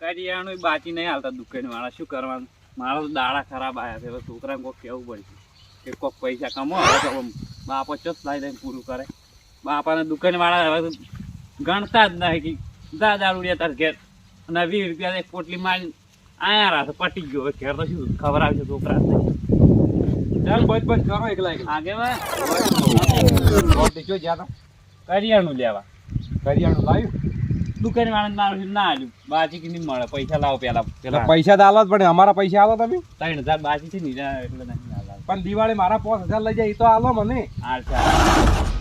કરિયાણું બાકી નહીં હાલતા દુકાન વાળા. શું કરવાનું? મારા તો દાડા ખરાબ આવ્યા છે. છોકરાને કોઈક કેવું પડશે કે કોઈક પૈસા કમો હવે તો બાપો ચોથ લાવી દઈને પૂરું કરે. બાપાને દુકાન વાળા હવે ગણતા જ નહીં કે દા દારૂડિયા તાર ઘેર અને વીસ રૂપિયા એક પોટલી મારી આયા રાખે પટી ગયો. ઘેર તો શું ખબર આવશે છોકરા ચાલ બચ બચ કરો એકલા આગે જ્યાં કરિયાણું લેવા. કરિયાણું લાવ્યું? દુકાન વાળાને મારું ના આલ્યું. બાજી કે નહીં મળે પૈસા લાવો પેલા પેલા પૈસા તો આલો જ પડે અમારા પૈસા આલો તમે. ત્રણ હજાર બાજી છે ને એટલે નહીં આલા. પણ દિવાળી મારા પાંચ હજાર લઈ જાય એ તો આલો મને.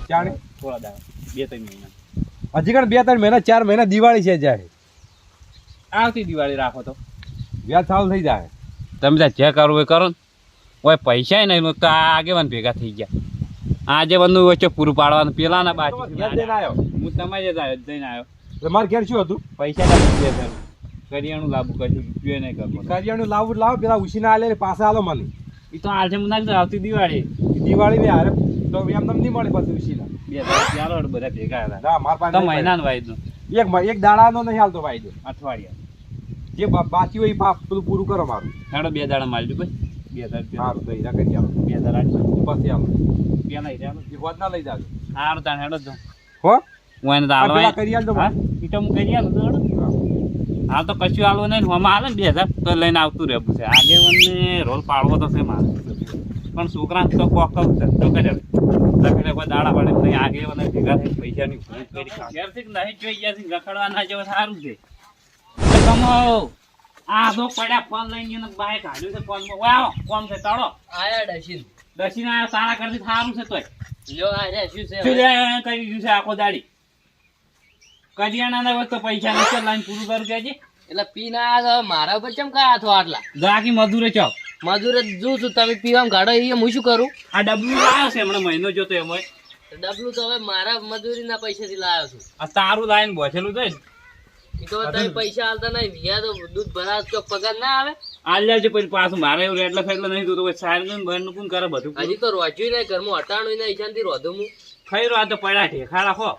ચાર થોડા દાડા બે ત્રણ મહિના. હજી કણ બે ત્રણ મહિના ચાર મહિના દિવાળી છે જાય આવતી દિવાળી રાખો તો. વ્યાજ સારું થઈ જાય. તમે ત્યાં જે કરવું એ કરો ને. ઓય પૈસા નહીં તો આગેવાન ભેગા થઈ ગયા. આજે બધું વચ્ચે પૂરું પાડવાનું પેલા ના બાજી આવ્યો? હું તમારે જ આવ્યો જઈને આવ્યો. એટલે મારે ઘેર શું હતું? પૈસા લાવી હજાર કરિયાણું લાવવું કશું રૂપિયો નહીં કરવું કરિયાણું લાવું લાવો પેલા ઉછીના આલે પાછા આલો મને. એ તો આજે મને નાખજો આવતી દિવાળી. દિવાળી ને હારે તો એમ તમને નહીં મળે પછી ઉછીના. બે હજાર બધા ભેગા હતા. ના મારા પાસે તો વાયદો. એક એક દાડાનો નહીં હાલતો વાયદો. અઠવાડિયા. જે બાકી હોય એ પા- પેલું પૂરું કરો મારું. હેડો બે દાડા માલજો ભાઈ. બે હજાર સારું તો હીરા કરી આવો બે દાડા પછી આવો પેલા હીરા ના લઈ જાજો. સારું તાણ હેડો જો હો? હું એને હાલવા કરી આલજો હા? તો હું કરી આલું હાલ તો કશું આલવું નહીં. હમણાં હાલે ને બે હજાર તો લઈને આવતું રહેવું છે. આગેવાનને રોલ પાડવો તો છે મારે. પણ છોકરાને તો કોક કહું છે. તો કરે. રખડે કોઈ દાડા પડે નહીં. આગેવાને ભેગા થઈને પૈસાની ઘેરથી નહીં જોઈ ગયા છે. રખડવા ના જેવું સારું છે. તો કમાઓ આ તો પડ્યા ફોન લઈને ગયો ને બાઈક હાલ્યું છે ફોનમાં. વાવ કોમ છે? તાળો. આયા ડશીન દક્ષિણ આ સારા કરતી સારું છે તોય. લ્યો આ રે શું છે? શું? લે કરી દીધું છે? આખો દાડી. કરિયાણાના વખત પૈસા નથી લાઈન પૂરું કરું કેજે એટલે પીના તો મારા પર ચમ કાયા છો આટલા? જાકી મધુરે ચાવ મધુરે જ છું તમે પીવામાં ગાડો એ હું શું કરું? આ ડબલું લાવ્યો છે હમણાં મહિનો જોતો એમ ડબલું તો હવે મારા મજૂરીના પૈસાથી લાવ્યો છું. આ તારું લાઈન બોસેલું છે એ તો તમે પૈસા હાલતા નહીં વિયા તો દૂધ ભરા તો પગાર ના આવે. આલ છે પછી પાછું મારે એવું એટલે ફેટલે નહીં થતું પછી સારું ને બહારનું કોણ કરે બધું? હજી તો રોચ્યું નહીં ઘરમાં હટાણું નહીં ઈશાનથી રોધું હું. આ તો પડ્યા ઠેખા રાખો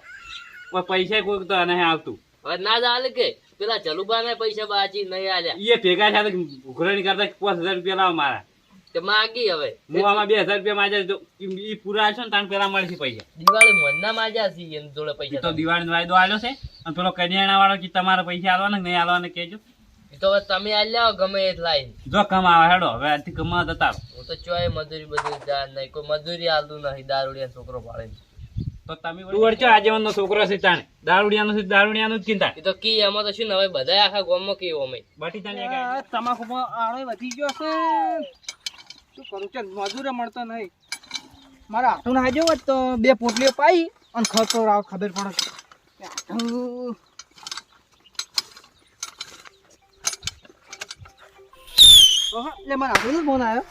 પૈસા કોઈ તો નહીં આવતું. ના ચાલે કે પેલા જલુબા ને પૈસા બાજી નહીં આલ્યા. એ ભેગા થયા તો કરતા પાંચ હજાર રૂપિયા લાવો મારા. તે માગી હવે. હું આમાં બે હજાર રૂપિયા માજા તો ઈ પૂરા હશે ને તાન પેલા મળશે પૈસા. દિવાળી મનના માજા છે એમ જોડે પૈસા તો દિવાળીનો વાયદો આવ્યો છે. અને પેલો કરિયાણા વાળો કે તમારે પૈસા આલવાના નહીં આલવાના કેજો એ તો તમે આલ્યા ગમે એ લાઈન. જો કમાવા હેડો હવે આથી કમાવા જતા હું તો ચોય મજૂરી બધું જાણ નહીં કોઈ મજૂરી આલતું નહીં દારૂડિયા છોકરો પાડે તો તમે તું વળચો આજીવનનો છોકરો છે તાણે. દારૂડિયાનો છે દારૂડિયાનું જ ચિંતા. એ તો કી એમાં તો શું ને હવે બધા આખા ગામમાં કી અમે બાટી તાને એક તમાકુમાં આણો વધી ગયો છે. શું કરું ચાલ મજૂરે મળતો નહીં. મારા હાથું નાજો હોત તો બે પોટલીઓ પાઈ અને ખર્ચો રાવ ખબર પડે. એટલે મારા હાથું ફોન આવ્યો.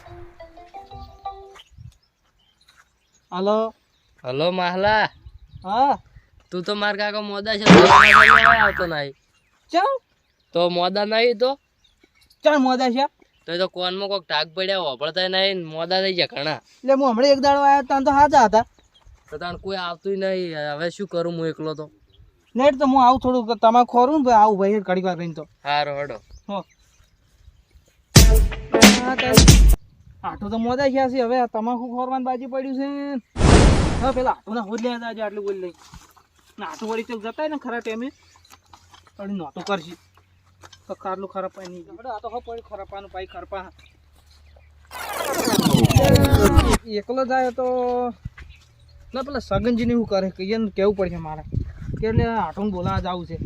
હલો. હલો માહલા. હા. તું તો માર કાકો મોદા છે આવતો નહીં. ચાલ તો મોદા નહીં તો? ચાલ મોદા છે. તો તો કોનમાં કોક ટાક પડ્યા વાપરતા નહીં મોદા થઈ ગયા ઘણા. એટલે હું હમણાં એક દાડો આવ્યો ત્યાં તો હાજા હતા. તો તાણ કોઈ આવતું નહીં હવે શું કરું હું એકલો તો? નેટ તો હું આવું થોડું તમે ખોરું ને આવું ભાઈ ઘડી વાર તો. હારો હડો. આટો તો મોદા થયા છે હવે તમાકુ ખોરવાની બાજી પડ્યું છે? હવે પેલા આટું ના હોદ લેવા આટલું બોલી લઈ ના આટું વળી ચલ જતા ને ખરા ટાઈમે પણ નહોતું કરશે. તો કારલું ખરાબ પાઈ નહીં. આપણે આ તો હવે પડ્યું ખરાપાનું પાઈ ખરપા એકલો જાય તો ના પેલા સગનજીને એવું કરે કહીએ એને કેવું પડશે મારે. કે એટલે આટું બોલાવા જવું છે.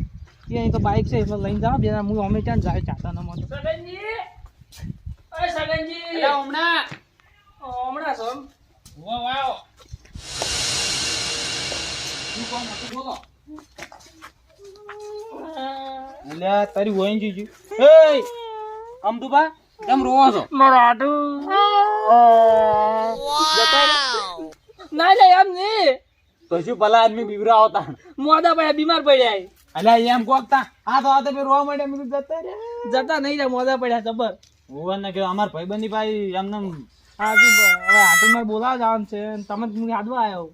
એ અહીં તો બાઇક છે એટલે લઈને જાઓ બે હું અમે ત્યાં જાય ચાતા ન મળતો હમણાં. હમણાં સમ વાહ આવો. એટલે તારી વહીન જીજુ એ અમદુબા કેમ રોવો છો? મારો આટુ ના ના એમ નહીં. પછી ભલા આદમી બીવરા હોતા મોદા પડ્યા બીમાર પડ્યા અલ્યા એમ કોકતા આ તો આ તો રોવા માંડ્યા? મેં જતા રે જતા નહીં રે મોદા પડ્યા જબર ભગવાન ને કે અમાર ભાઈબંધી ભાઈ એમને આજુ હવે આટુ માં બોલાવા જવાનું છે તમે હાથમાં આવ્યો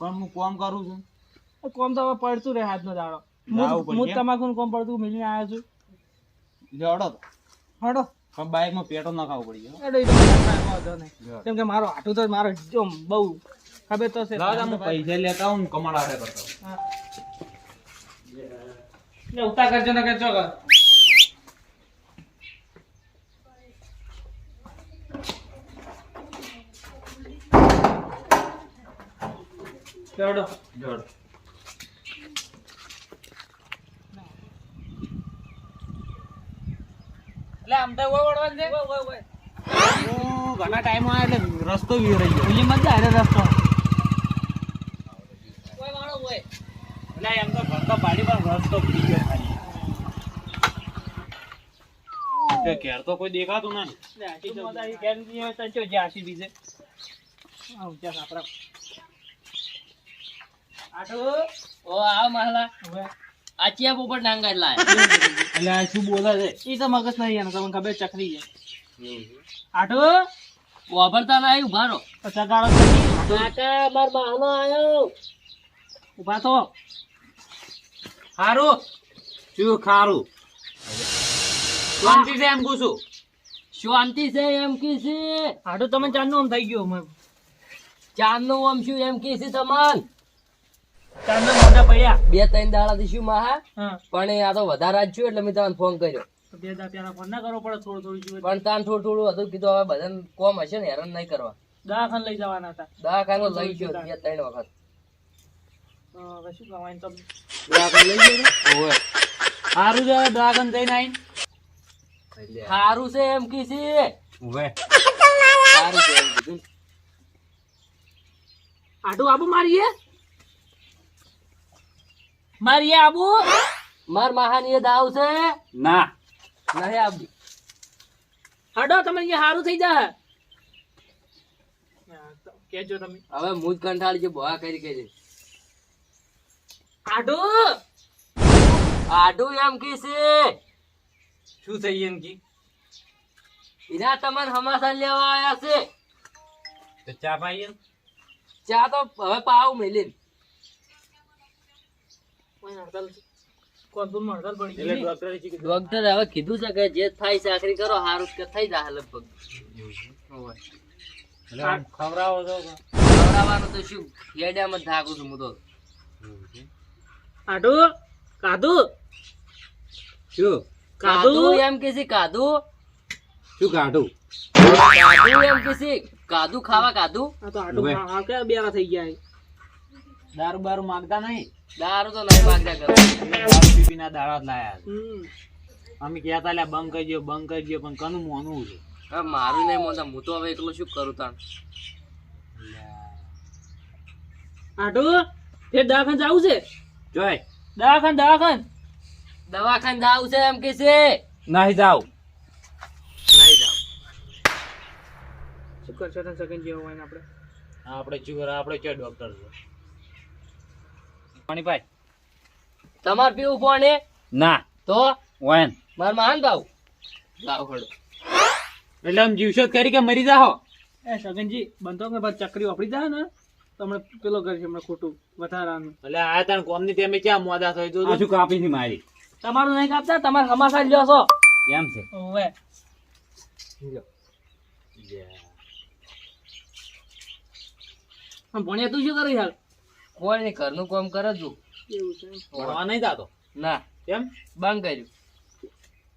પણ હું કોમ કરું છું. કોમ તો હવે પડતું રહે હાથનો દાડો. હું હું તમાકુ કોમ પડતું મિલીને આવ્યો છું. જોડો. હડો. પણ બાઇકમાં પડી તો મને કાંઈ વાંધો નહીં. કેમ કે મારો હાટું તો મારો જો બહુ ખબર તો છે. દાદા હું પૈસા લેતા હું ને કમાડ હારે કરતો ને ઉતા કરજો ને કરજો કર જોડો જોડો. એટલે આમ તો છે. ઘણા ટાઈમ આવે એટલે રસ્તો વી રહી ગયો મજા આવે રસ્તો. વાળો એટલે એમ તો ઘર તો પાડી પણ રસ્તો ભૂલી ગયો ખાલી. ઘેર તો કોઈ દેખાતું નહીં લે આશી તો મજા આવી હોય તો જે આશી બીજે આ ઊંચા સાપરા આટો ઓ આવ મહલા. ઓય. આ ચિયા પોપટ નાંગા લાય. એટલે આ શું બોલે છે? એ તો મગજ નહીં એનો તમને ખબર ચકરી છે. આટો? વાપરતા નહીં ઊભા રહો. તો કાકા માર માનો આયો. ઊભા તો. સારું શું ખારું? શાંતિ છે એમ પૂછું શાંતિ છે એમ કી છે. આટો તમે ચાંદનું આમ થઈ ગયું ચાંદનું આમ શું એમ કી છે તમન ચાંદના મોઢા પડ્યા. બે ત્રણ દાડાથી શું માહા પણ આ તો વધારે જ છું એટલે મેં તમને ફોન કર્યો. બે દા પેલા ફોન ના કરવો પડે થોડું થોડું પણ તાન થોડું થોડું હતું કીધું હવે બધાને કોમ હશે ને હેરાન નહીં કરવા. દવાખાને લઈ જવાના હતા. દવાખાનું લઈ ગયો બે ત્રણ વખત. તો હવે શું કરવાનું તો ઓવે. સારું છે ડ્રાગન જઈને આવીને? સારું છે એમ કી છે. સારું છે એમ કીધું આટું આબુ મારીએ? મારીએ આબુ? માર મહાની એ દાવ છે? ના. નહીં આબુ હડો તમે અહીંયા સારું થઈ જાય કેજો તમે. હવે મુજ કંટાળી છે બોવા કરી કરી આડો આડો એમ કે છે. શું થઈ એમ કી? એના તમારે હમાસા લેવા આયા છે. તો ચા પાઈએ ચા તો હવે પાવ મેલીન કોન્ટુરમાં હડતાલ પડી એટલે ગઈ ડોક્ટરે હવે કીધું છે કે જે થાય છે આખરી કરો સારું કે થઈ જાય લગભગ. ખવડાવો તો ખવડાવવાનું તો શું હેડિયામાં થાકું છું હું તો. આટું કાદુ? શું? કાધું એમ કે છે કાદુ? શું કાઢું? કાદુ એમ કે છે કાદુ ખાવા કાધું આ તો આટું. આ બેરા થઈ ગયા? દારૂ બારૂ માંગતા નહીં? દારૂ તો નહીં માગતા કરો દારૂ પીપી ના દાડા જ લાયા અમે કહેતા લ્યા બંધ કરી દો બંધ કરી દો પણ કનું મોનું છે? હવે મારું નહીં મોટા હું તો હવે એકલો શું કરું તાણ? આટો તે દવાખાન જવું છે? જોય. દવાખાન દવાખાન. દવાખાને જવું છે એમ કે છે? નહીં જાવ નહીં જાવ શું કરશો તને સેકન્ડ જેવું હોય આપણે? આપણે શું કરે? આપણે ક્યાં ડોક્ટર છે? પાણીભાઈ તમાર પીવું કોને ના. તો? વાયન માર મહાન ભાવ લાવ ખડો. એટલે આમ જીવશો કરી કે મરી જાઓ એ સગનજી બનતો કે બાદ ચકરી વાપરી જાય ને? તો હમણાં પેલો કરે છે હમણાં ખોટું વધારાનું. એટલે આ તાણ કોમની તેમે ક્યાં મોદા થઈ તો શું કાપી નહીં મારી? તમારું નહીં કાપતા તમારે હમાસા જ લ્યો છો? એમ છે ઓવે ભણ્યા તું શું કરી હાલ? કોઈ નહીં ઘરનું કામ કરે છું ભણવા નહીં જાતો? ના. કેમ? બંધ કર્યું.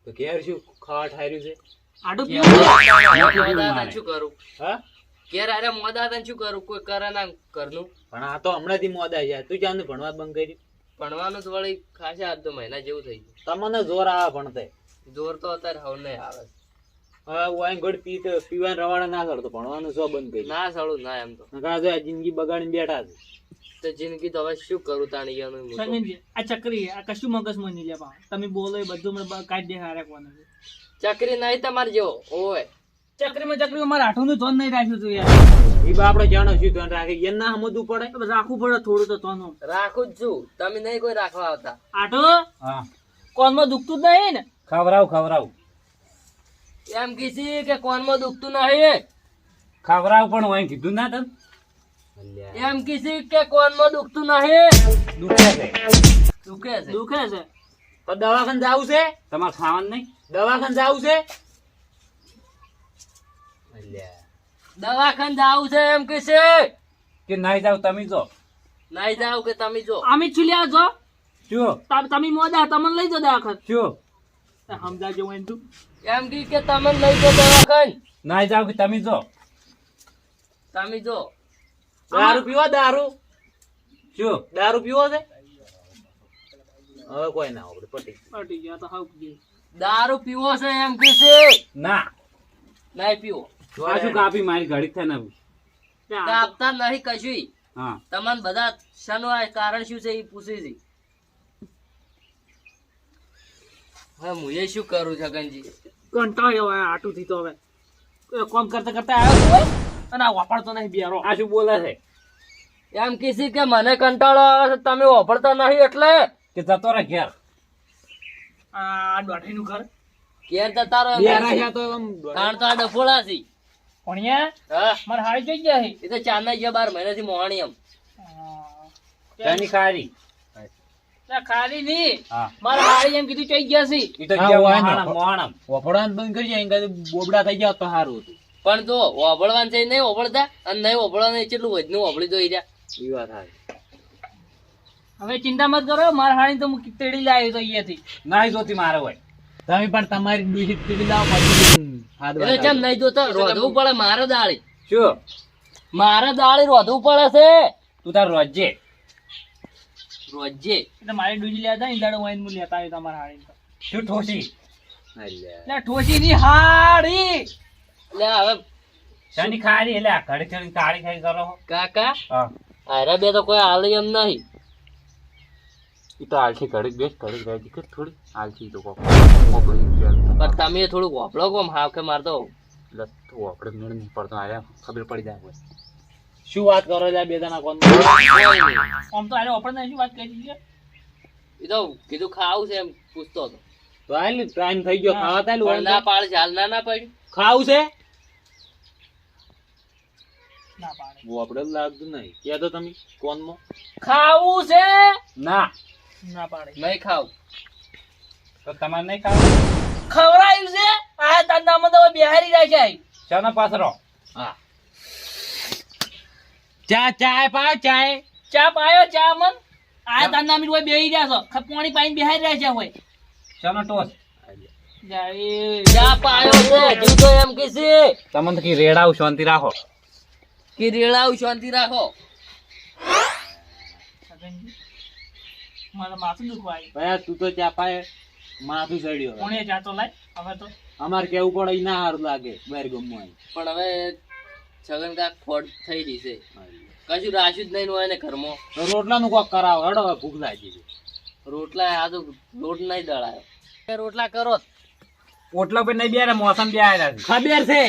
તો ઘેર શું ખાવા ઠાર્યું છે? આટું ઘેર પીવું? મોદા મારે. હતા શું કરું? હા? ઘેર આરે મોદા હતા શું કરું? કોઈ કરે ના ઘરનું? પણ આ તો હમણાંથી મોદા છે તું ચાંદ ભણવા જ બંધ કર્યું? ભણવાનું તો વળી ખાસા તો મહિના જેવું થઈ ગયું. તમને જોર આવે ભણતે જોર તો અત્યારે હવે નહીં આવે. હવે વાઈન ગોળ પી તો પીવાનું રવાના ના કરતો. ભણવાનું શું બંધ કર્યું? ના સાળું ના એમ તો. નકર આ જો જિંદગી બગાડીને બેઠા છે. તો જિંદગી તો હવે શું કરું તાણી. સગનજી આ ચકરી આ કશું મગજમાં નહીં લેવા તમે બોલો એ બધું મને કાઢી દેખા રાખવાનું કોને ચકરી નહીં તમારે જેવો ઓય. ચકરીમાં ચકરીમાં મારા આઠું ધોન નહીં રાખ્યું તું યાર. એ બા આપણે જાણો શું ધોન રાખે? એને ના સમજવું પડે. રાખવું પડે થોડું તો તોનું રાખું જ છું. તમે નહીં કોઈ રાખવા આવતા. આઠો હા. કોનમાં દુખતું જ નહીં ને? ખવરાવ ખવરાવ. એમ કીધી કે કોનમાં દુખતું નહીં ખવરાવ પણ હોય કીધું ના તમ એમ કીધી કે કોનમાં દુખતું નહીં. દુખે છે. દુખે છે. દુખે છે. તો દવાખાને જાવું છે? તમારે ખાવાનું નહીં? દવાખાને જાવું છે? અલ્યા. દવાખાને જાવું છે એમ કે છે. કે નહીં જાવ તમે જો. નહીં જાવ કે તમે જો. અમે છુલ્યા જો. જો. તમે મોદા તમને લઈ જો દવાખાને. જો. સમજાજો એમ તું એમ કે કે તમે લઈ જો દવાખાને. નહીં જાવ કે તમે જો. તમે જો. દારૂ પીવા દારૂ. શું? દારૂ પીવો છે? હવે કોઈ ના આપણે પટી પટી ગયા તો હાવ દારૂ પીવો છે એમ કે છે? ના. નહીં પીવો. આ કાપી મારી ઘડી થાય ને કાપતા નહીં કશું. હા. તમને બધા શનો કારણ શું છે એ પૂછી છે. હવે હું એ શું કરું છગનજી કંટાળ્યો હવે આટુથી તો હવે. કોમ કરતા કરતા આવ્યો અને આ વાપરતો નહીં બિયારો. આ શું બોલે છે? એમ કીધી કે મને કંટાળો આવે છે તમે વાપરતા નહીં એટલે? કે જતો રહે ઘેર. આ દોઢીનું ઘર. ઘેર જતા રહો બે રહ્યા તો આમ કારણ તો આ ડફોળા છે. ભણ્યા હા. મને હારી જોઈ ગયા છે. એ તો ગયા બાર મહિનાથી મોહાણી એમ. ખારી. ખાલી નહીં. હા. મારે એમ કીધું ચઈ ગયા છે. એ તો ને. બંધ કરી જાય બોબડા થઈ ગયા તો સારું હતું. પણ જો ઓભળવાનું છે નહીં ઓભળતા અને નહીં ઓભળવાનું કેટલું વજનું ઓભળી જોઈ રહ્યા. એ વાત સારી હવે ચિંતા મત કરો મારે હાણી તો હું તેડી લાવ્યો તો અહીંયાથી. નાઈ જોતી મારે હોય. તમે પણ તમારી દૂષિત તેડી લાવો પછી એટલે કેમ નહીં જોતો? રોધવું પડે મારે દાળી. શું? મારે દાળી રોધવું પડે છે. તું તાર રોજે. રોજે. એટલે મારે ડૂજી લેતા ને દાડો વાઈન હું લેતા આવ્યો તમારા તો. શું ઠોસી? અલ્યા. એટલે ઠોસી ની હાડી. એટલે હવે શાની ખારી? એટલે આ ઘડી ઘડી કાળી ખાઈ કરો છો? કાકા? અરે બે તો કોઈ હાલે એમ નહીં. એ તો આલથી ઘડી બેસ ઘડીક રહી કે થોડી આલથી તો કોક પણ તમે થોડુંક વાપરો કોમ હાવ કે મારતો એટલે તું આપણે મેળ નહીં પડતો. આયા ખબર પડી જાય શું વાત કરો છો બે જણા કોણ? આમ તો નહીં વાત કરી છે? એ તો કીધું ખાવું છે એમ પૂછતો હતો. તો ટાઈમ થઈ ગયો. ખાવા તાલ ના પાડે ચાલ ના ના પાડ્યું ખાવું છે? ના લાગતું નહીં. કે તો તમે? કોનમાં? ખાવું છે? ના. ના પાડે. નહીં ખાવું. તો તમારે નહીં ખાવું? ખવડાયું છે? આ ધંધામાં તો બિહારી રહ્યા છે. શાનો હા. ચા ચાય પા ચાય ચા પાયો ચા મન. આ કોઈ બેહી રહ્યા છો. પાણી પાઈને બિહારી રહ્યા છે હોય. શાનો ટોસ? તમને કી રેડાવ શાંતિ રાખો. કે રેડાવ શાંતિ રાખો. છગનજી, માથું દુખવા આવ્યું. તું તો ચા માથું ચડ્યો કોણે ચા લાય? હવે તો? અમારે કેવું પડે ઈ ના સારું લાગે બેર ગમવા પણ હવે છગન કાક ખોટ થઈ રહી છે. કશું રાશું જ નહીં હોય ને ઘરમાં. રોટલા નું કોક કરાવો હેડો હવે ભૂખ લાગી છે. રોટલા આ તો લોટ નહીં દળાયો. રોટલા કરો. ઓટલો પર નહીં બેરે મોસમ બે ખબર છે.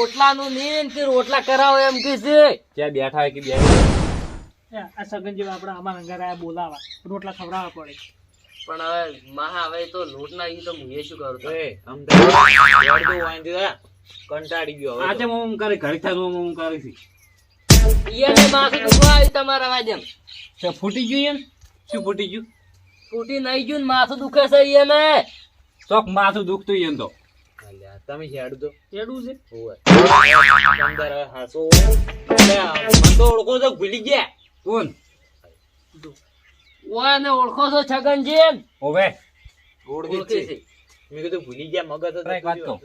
ઓટલાનું મેન કે રોટલા કરાવો એમ કે છે? ત્યાં બેઠા હોય કે બે આ સગન જેવા આપણા અમારા ઘરે આયા બોલાવા. રોટલા ખવડાવવા પડે. પણ હવે મહા હવે તો લોટ ના તો હું એ શું કરું તો? એ અમદાવાદ. કંટાળી ગયો હવે આજે હું કરે ઘરે થાય હું હું છે. ઈયાને માથું દુખવા આવ્યું તમારા વાજમ છે ફૂટી ગયું એમ? શું ફૂટી ગયું? ફૂટી નહીં ગયું ને માથું દુખે છે ઈયાને ચોક માથું દુખતું એમ તો. તમે હેડ દો એડું છે? હોવે. હાસો હોય. તો ઓળખો છો ભૂલી ગયા. કોણ? ઓય ને ઓળખો છો છગનજી એમ ઓવે ઓળખી છે. મેં કીધું ભૂલી ગયા મગજ. હતું.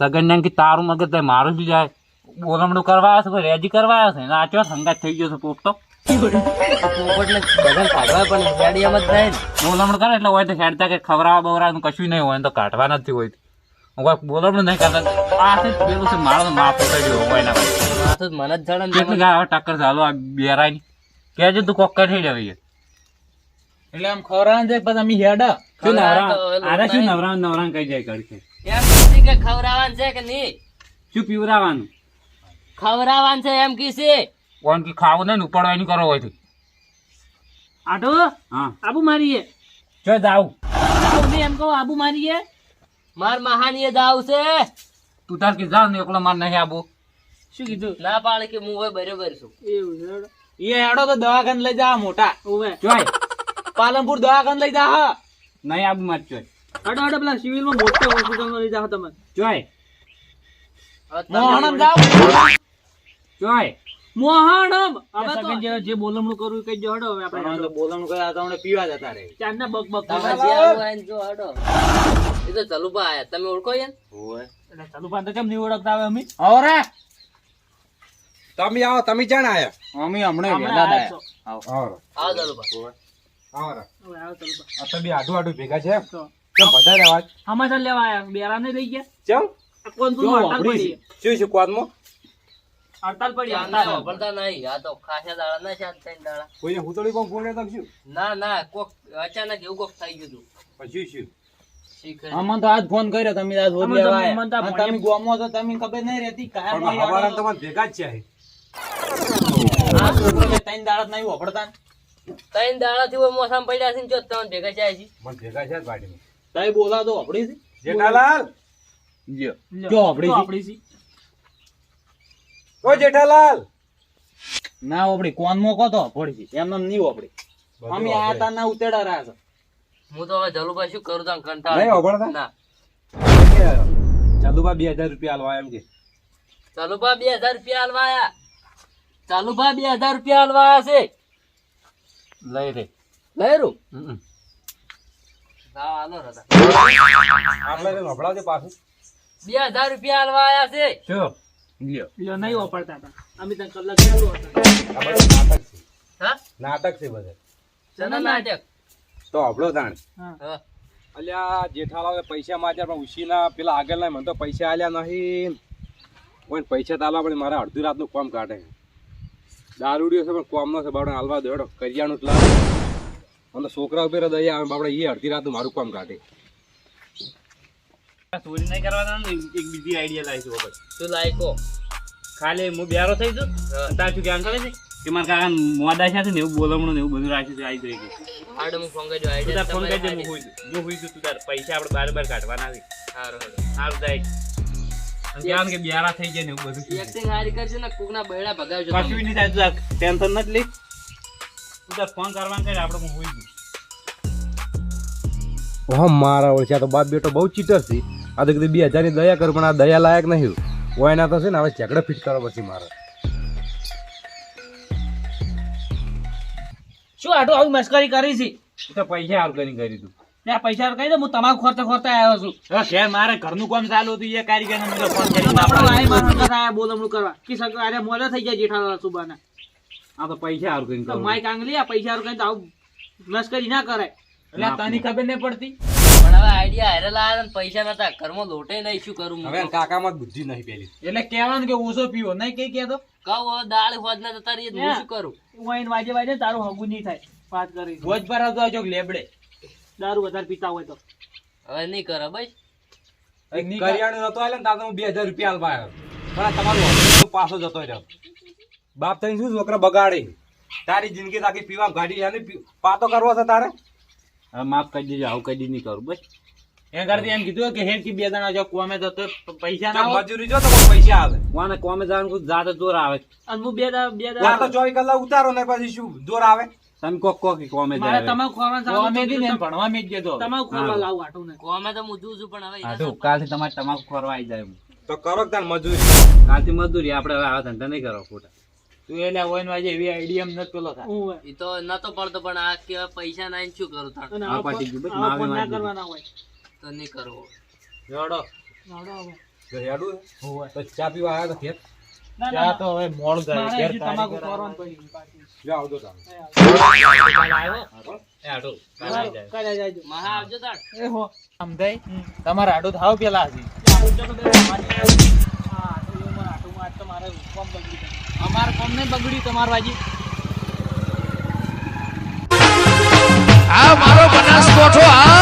સગન કે તારું મગજ તે મારું શું જાય. બોલમણું કરવા આવ્યો છે રેજી કરવા આવ્યો છે? ને આ ચો સંગાત થઈ ગયો છે પોપટો કરે એટલે કશું નહીં હોય તો કાઢવા નથી હોય હું નહીં કરતા આ પેલું છે મારો માફ ઉતર્યો હોય મને ટક્કર ચાલો આ બેરાય કેજે તું કોક થઈ જવી એટલે આમ ખવડાવવાનું છે પછી અમે હેડા શું ખવડાવે તો નવરા આરે શું લોટ નવરા નવરા કઈ જાય કરશે એમ કે ખવરાવાન છે? કે નહીં શું પીવરાવાનું ખવરાવાન છે એમ કીધી કોણ કી ખાવું ને ઉપાડવાની કરો હોય તો આટો હા. આબુ મારીએ. જો જાવ આબુ ને એમ કહો આબુ મારીએ. માર મહાનીએ દાવ છે. તું તાર કે જા ને એકલો માર નહીં આબુ. શું કીધું? ના પાડે કે હું હોય બરોબર છું. એવું છે હેડો. એ હેડો તો દવાખાને લઈ જા મોટા. ઓવે જોય. પાલનપુર દવાખાને લઈ જા હા. નહીં આબુ માર જોય. હાડો હાડો પેલા સિવિલમાં મોટા હોસ્પિટલમાં લઈ જાઓ તમે. તમે મોહણમ જાઓ. ચોય મોહણમ. હવે તો જે બોલમણું કરવું કઈ જો હડો હવે આપણે તો બોલવાનું કહે તો હમણાં પીવા જતા રહે. ચારના બક બક તમે. જે આવું હોય જો હડો. એ તો ચલુભા આયા. તમે ઓળખો યાર ઓય એટલે ચાલુ તો કેમ નહીં ઓળખતા હવે અમે? આવરે તમે આવો તમે જાણ આયા? અમે હમણાં હમણાં વેલા આયા આવો. આવો ચલુભા. આવો હવે આવો ચાલુ આ તો બી આડું આડું ભેગા છે કેમ બધા રહેવા? સમાચાર લેવા આયા? બેરા ને લઈ ગયા? ચમ. કોણ તું પડી શું શું કોદમાં હડતાલ પડી હડતાલ. વાપરતા નહીં આ તો ખાસા દાડા ના શાંત થઈને દાડા કોઈને હુતળી પણ ફોન તો શું ના ના કોક અચાનક એવું કોક થઈ ગયું પછી શું શીખર. તો આજ ફોન કર્યો તમે આજ હોદ લેવા અમને તો આયા. અને ભણ્યા- તમે ગોમો તો તમને ખબર નહીં રહેતી કાયમ પણ નહીં હવારે ભેગા જ છે આ છોકરો કે ત્રણ દાડા નહીં ત્રણ મોસામાં પડ્યા છે ને જો તમે ભેગા છે મને ભેગા છે જ તઈ બોલા તો વાપરી છે જેઠાલાલ લ્યો. લ્યો. જો આપણી છે. ઓ જેઠાલાલ. ના ઓપડી કોન મો કોતો એમને એમ નહીં વાપરી બધું અમે આ તા ના ઉતેડા રહ્યા છે. હું તો હવે જલુભાઈ શું કરું તને નહીં કંટાળો વાપરતા? ના. ચાલુબા બે હજાર રૂપિયા આલવા એમ કે. ચાલુભા બે હજાર રૂપિયા હાલવા આયા. ચાલુભા બે હજાર રૂપિયા હાલવા છે. લઈ રે. લઈ રૂ? બે હજાર રૂપિયા હલવા આવ્યા છે. શું? લ્યો. નહીં વાપરતા હતા. અમે ત્યાં કલાક ચાલુ હતા. નાટક છે. હા? નાટક છે બધે. શેના નાટક? તો હબળો તાણ. અલ્યા જેઠાલાલ પૈસા માચ્યા પણ ઉશીના પેલા આગળ ના મને તો પૈસા આલ્યા નહીં. કોઈ પૈસા તાલવા પણ મારે અડધી રાતનું કોમ કાઢે. દારૂડિયો છે પણ કોમનો છે બાપડે હાલવા દેડો. કરિયાનું કરિયાણું જ લાવ મને છોકરા ઉપર દયા આવે બાપડે એ અડધી રાતનું મારું કોમ કાઢે. ચોરી નહીં કરવાના ને એક બીજી આઈડિયા લાવીશું તું લાયકો? ખાલી હું બેરો થઈ છું હા. તાર શું કહેવાનું ખબર છે? કે મારા કાકા મોડા છે ને એવું બોલમણું ને એવું બધું રાખ્યું છે આવી જઈ ગયું હું ફોન કરજો તું તાર ફોન કરજે હું હોઈ. જો હોઈ છું તું તાર પૈસા આપણે બાર બાર કાઢવાના છે. સારું સારું જાય. અને કે બેરા થઈ જાય ને એવું બધું એક્ટિંગ હારી કરજો ને કોકના બૈડા ભગાવજો કશું નહીં થાય તું ટેન્શન નથી લે. તું તાર ફોન કરવાનું કરે આપણે હું હોઈ છું હા મારા ઓળખ્યા તો બાપ બેટો બહુ ચીટર છે. આ તો કીધું બે હજારની દયા કરું પણ આ દયા લાયક નહીં હોય. એના તો છે ને હવે ઝઘડો ફિટ કરો પછી મારે. શું આટલું આવી મસ્કરી કરી છે? તો પૈસા હારું કરી તું ત્યાં પૈસા કહી દે હું તમાકુ ખોરતા ખોરતા આવ્યો છું. ઘેર મારે ઘરનું કામ ચાલુ હતું એ કારીગરને મેં તો ફોન કરી બોલમણું કરવા. કે સગ- અરે મોડા થઈ જાય જેઠાલાલ સુબાના. આ તો પૈસા હારું કરીને તો કરું. માઈક આંગલી આ પૈસા હારું કઈ તો આવું મસ્કરી ના કરાય. એટલે તને ખબર નહીં પડતી? હવે આઈડિયા હારે લાયા ને પૈસા નતા ઘરમાં લોટે નહીં શું કરું હવે કાકામાં બુદ્ધિ નહીં પેલી. એટલે કહેવાનું કે ઓછો પીવો નહીં કઈ કહેતો? કહું દાળ હોદ ના જતા રહીએ હું શું કરું? વાઈન વાજે વાજે તારું હગું નહીં થાય વાત કરી. રોજ પર આવતો આવજો લેબડે. દારૂ વધારે પીતા હોય તો. હવે નહીં કરે ભાઈ. કરિયાણું નતો આલે ને તાર હું બે હજાર રૂપિયા આલવા આવ્યો. પણ તમારું પાછો જતો રહ્યો. બાપ તને શું છોકરા બગાડે? તારી જિંદગી તાકી પીવા ગાડી પાતો કરવો છે તારે? હવે માફ કરી દેજો આવું કદી નહીં કરું બસ. એ કરતી એમ કીધું કે હેડ કે બે જણા જો કોમે તો તો પૈસા ના હોય. મજૂરી જો તો પૈસા આવે. કોને કોમે જવાનું કોઈ જાતે જોર આવે. અને હું બે દા બે દા તો ચોવીસ કલાક ઉતારો ને પછી શું જોર આવે? તમે કોક કોક કોમે જાય તમાકુ ખોરવાનું અમે દી ને ભણવા મેં જ ગયો તો. તમાકુ ખોરવા લાવું આટું ને. કોમે તો મુજુ છું પણ હવે આટો? કાલથી તમારે તમાકુ ખોરવા આવી જાય તો કરો તાર મજૂરી? કાલથી મજૂરી આપણે હવે આવા ધંધા નહીં કરો ખોટા. તું એને હોય ને વાજે એવી આઈડિયા એમ નથી પેલો થાય. હું ઈ તો નતો પડતો પણ આ કેવા પૈસા ના શું કરું તાણ? આ પાટી ગયું, બસ માવે ના કરવાના હોય. તો નહીં કરવો. રડો. રડો હવે. રડો હોય. તો ચા પીવા આવ્યા તો ખેત ચા ના, તો હવે મોળ ગયો. ઘેર તમાકુ ઘરે પડી પાછું. આવજો તારે આવ્યો. એ આડો. કાલે જાયજો. મહા આવજો તાણ. એ હો. સમજાય? તમારે આડું થાવ પેલા હજી. આવજો તો બે મારે આજ તો મારે કોમ બગડી. અમારે કોમ નહીં બગડ્યું તમાર વાજી આ મારો બનાસકોઠો આ